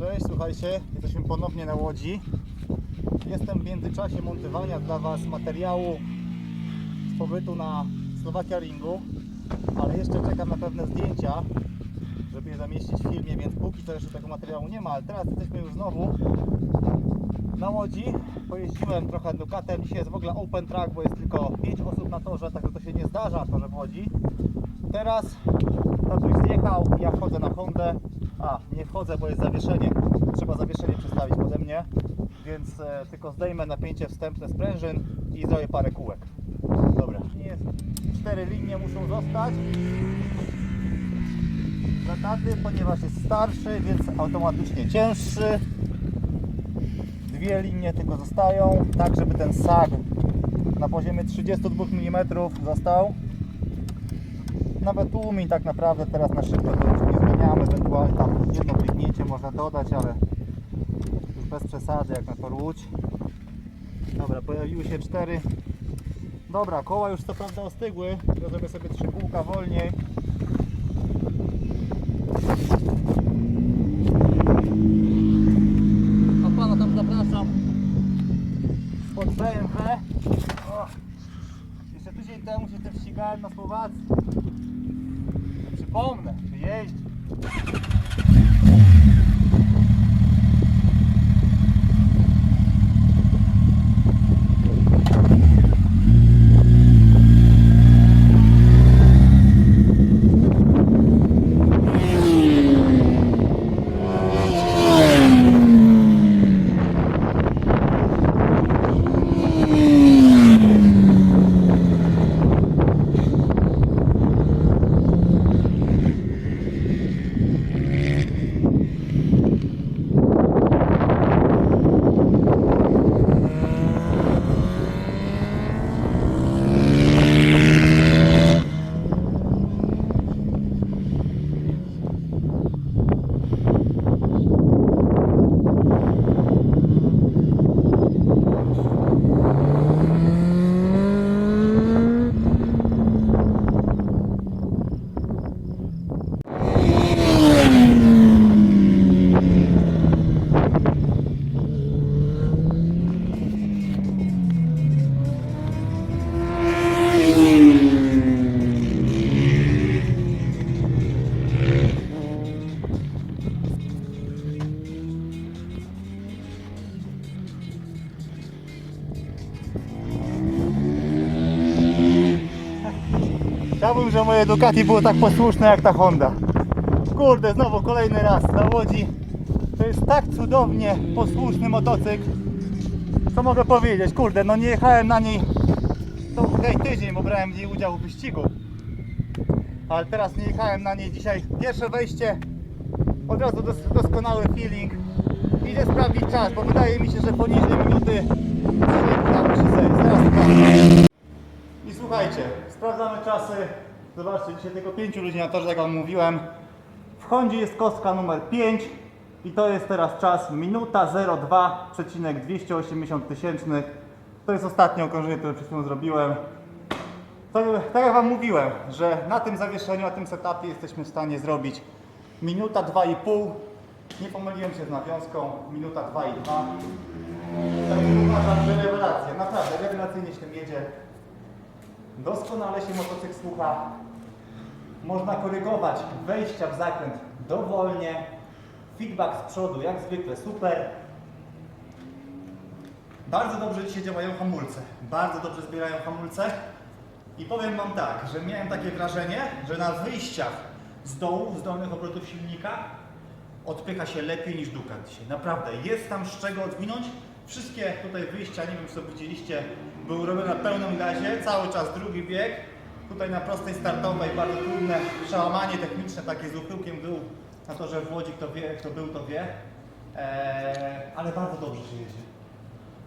Cześć, słuchajcie, jesteśmy ponownie na Łodzi. Jestem w międzyczasie montowania dla Was materiału z pobytu na Slovakia Ringu, ale jeszcze czekam na pewne zdjęcia, żeby je zamieścić w filmie, więc póki co jeszcze tego materiału nie ma, ale teraz jesteśmy już znowu na Łodzi. Pojeździłem trochę Ducatem, dzisiaj jest w ogóle open track, bo jest tylko 5 osób na torze, także to się nie zdarza, torze w Łodzi. Teraz tatuś zjechał, ja wchodzę na Hondę. A, nie wchodzę, bo jest zawieszenie. Trzeba zawieszenie przestawić pode mnie, więc e, tylko zdejmę napięcie wstępne sprężyn i zrobię parę kółek. Dobra. Jest. Cztery linie muszą zostać. Dla ponieważ jest starszy, więc automatycznie cięższy. Dwie linie tylko zostają, tak żeby ten sag na poziomie 32 mm został. Nawet tłumień tak naprawdę teraz na szybko to już nie zmieniamy, ewentualnie tam jedno kliknięcie można dodać, ale już bez przesady jak na tor Łódź. Dobra, pojawiły się cztery. Dobra, koła już co prawda ostygły, ja zrobię sobie trzy kółka wolniej. A pana tam zapraszam pod BMW. O, jeszcze tydzień temu się tym ścigałem na Słowacji. Przypomnę, czy. Chciałbym, że moje Ducati było tak posłuszne jak ta Honda. Kurde, znowu kolejny raz na Łodzi. To jest tak cudownie posłuszny motocykl. Co mogę powiedzieć? Kurde, no nie jechałem na niej to hej, tydzień, bo brałem w niej udział w wyścigu. Ale teraz nie jechałem na niej dzisiaj. Pierwsze wejście, od razu dos doskonały feeling. Idę sprawdzić czas, bo wydaje mi się, że poniżej minuty udało się zejść. Zaraz. I słuchajcie, sprawdzamy czasy. Zobaczcie, dzisiaj tylko 5 ludzi na torze, jak wam mówiłem. W Hondzie jest kostka numer 5 i to jest teraz czas minuta 02,280 tysięcznych. To jest ostatnie okrążenie, które przed chwilą zrobiłem. To, tak jak wam mówiłem, że na tym zawieszeniu, na tym setupie jesteśmy w stanie zrobić minuta 2,5. Nie pomyliłem się z nawiązką, minuta 2,2. Także uważam, że rewelacja, naprawdę rewelacyjnie się tym jedzie. Doskonale się motocykl słucha. Można korygować wejścia w zakręt dowolnie. Feedback z przodu jak zwykle super. Bardzo dobrze dzisiaj działają hamulce. Bardzo dobrze zbierają hamulce. I powiem Wam tak, że miałem takie wrażenie, że na wyjściach z dołu, z dolnych obrotów silnika odpycha się lepiej niż Ducat dzisiaj. Naprawdę, jest tam z czego odwinąć. Wszystkie tutaj wyjścia, nie wiem to widzieliście, były robione na pełnym gazie, cały czas drugi bieg. Tutaj na prostej startowej bardzo trudne przełamanie techniczne, takie z uchyłkiem dół, na to, że w Łodzi kto wie, kto był, to wie. Eee, ale bardzo dobrze się jedzie.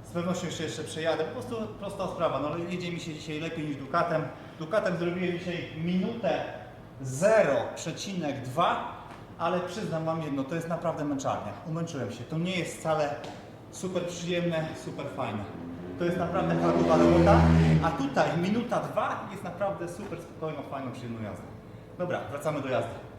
Z pewnością jeszcze, jeszcze przejadę. Po prostu prosta sprawa. No, jedzie mi się dzisiaj lepiej niż Ducatem. Ducatem zrobiłem dzisiaj minutę 0,2, ale przyznam Wam jedno, to jest naprawdę męczarnia. Umęczyłem się. To nie jest wcale super przyjemne, super fajne. To jest naprawdę hardowa robota, a tutaj minuta 2 jest naprawdę super spokojną, fajną, przyjemną jazdą. Dobra, wracamy do jazdy.